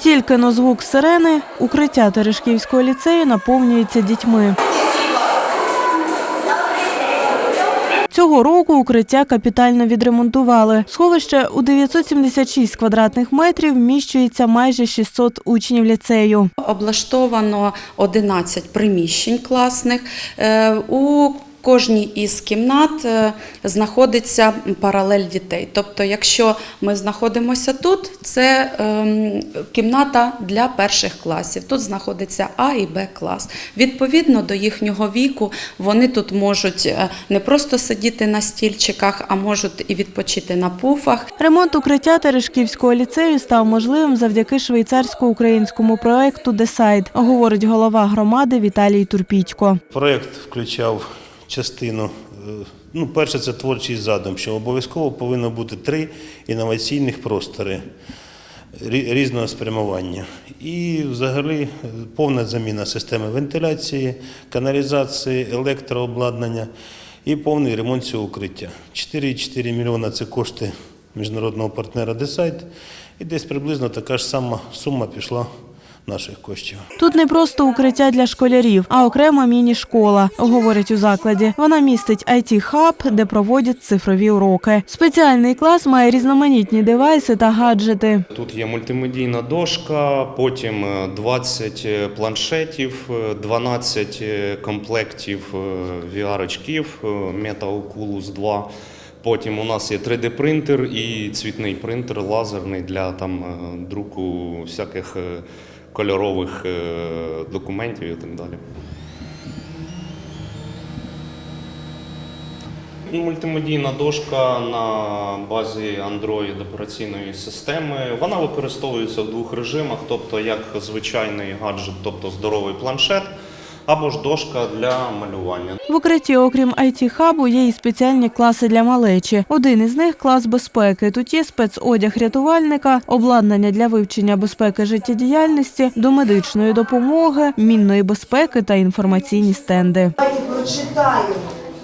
Тільки на звук сирени укриття Терешківського ліцею наповнюється дітьми. Цього року укриття капітально відремонтували. Сховище у 976 квадратних метрів вміщується майже 600 учнів ліцею. Облаштовано 11 приміщень класних. Е, У кожній із кімнат е, знаходиться паралель дітей. Тобто, якщо ми знаходимося тут, це ем, кімната для перших класів. Тут знаходиться А і Б клас. Відповідно до їхнього віку, вони тут можуть е, не просто сидіти на стільчиках, а можуть і відпочити на пуфах. Ремонт укриття Терешківського ліцею став можливим завдяки швейцарсько-українському проекту «Десайд», говорить голова громади Віталій Турпітько. Проєкт включав частину. е, Ну, перше, це творчий задум, що обов'язково повинно бути три інноваційних простори різного спрямування. І взагалі е, повна заміна системи вентиляції, каналізації, електрообладнання і повний ремонт цього укриття. 4,4 мільйона це кошти міжнародного партнера Десайт, і десь приблизно така ж сама сума пішла наших коштів. Тут не просто укриття для школярів, а окрема міні-школа, говорять у закладі. Вона містить it хаб де проводять цифрові уроки. Спеціальний клас має різноманітні девайси та гаджети. Тут є мультимедійна дошка, потім е, 20 планшетів, е, 12 комплектів VR-очків е, Meta Oculus 2. Потім у нас є 3D-принтер і цвітний принтер лазерний для там е, друку всяких е, кольорових е, документів і так далі. Мультимедійна дошка на базі Android операційної системи. Вона використовується в двох режимах, тобто як звичайний гаджет, тобто здоровий планшет, або ж дошка для малювання. В укритті, окрім it хабу є і спеціальні класи для малечі. Один із них клас безпеки. Тут є спецодяг рятувальника, обладнання для вивчення безпеки життєдіяльності, до медичної допомоги, мінної безпеки та інформаційні стенди. Прочитаємо,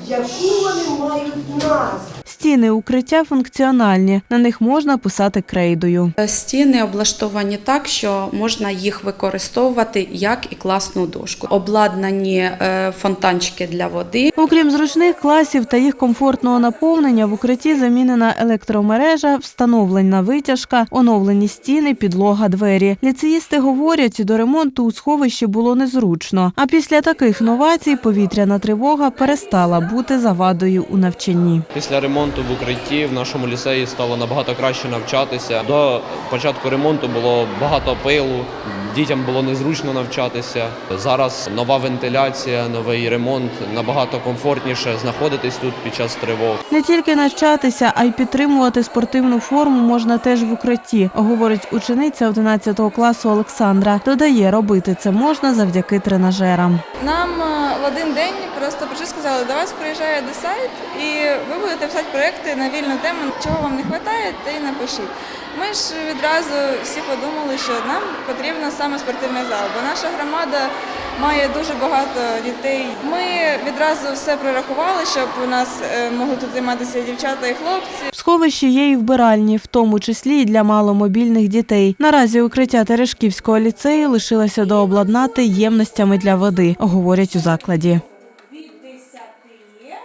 яку вони мають назву. Стіни укриття функціональні. На них можна писати крейдою. Стіни облаштовані так, що можна їх використовувати як і класну дошку. Обладнані е, фонтанчики для води. Окрім зручних класів та їх комфортного наповнення, в укритті замінена електромережа, встановлена витяжка, оновлені стіни, підлога, двері. Ліцеїсти говорять, до ремонту у сховищі було незручно. А після таких новацій повітряна тривога перестала бути завадою у навчанні. Після ремонту в укритті в нашому ліцеї стало набагато краще навчатися. До початку ремонту було багато пилу, дітям було незручно навчатися. Зараз нова вентиляція, новий ремонт набагато комфортніше знаходитись тут під час тривог. Не тільки навчатися, а й підтримувати спортивну форму можна теж в укритті, говорить учениця 11 класу Олександра. Додає, робити це можна завдяки тренажерам. Нам в один день просто прийшли сказали, до вас приїжджає десайт, і ви будете писати проекти на вільну тему, чого вам не вистачає, та й напишіть. Ми ж відразу всі подумали, що нам потрібна саме спортивний зал, бо наша громада має дуже багато дітей. Ми відразу все прорахували, щоб у нас е, могли тут займатися дівчата і хлопці. В сховищі є і вбиральні, в тому числі і для маломобільних дітей. Наразі укриття Терешківського ліцею лишилося дообладнати ємностями для води, говорять у закладі.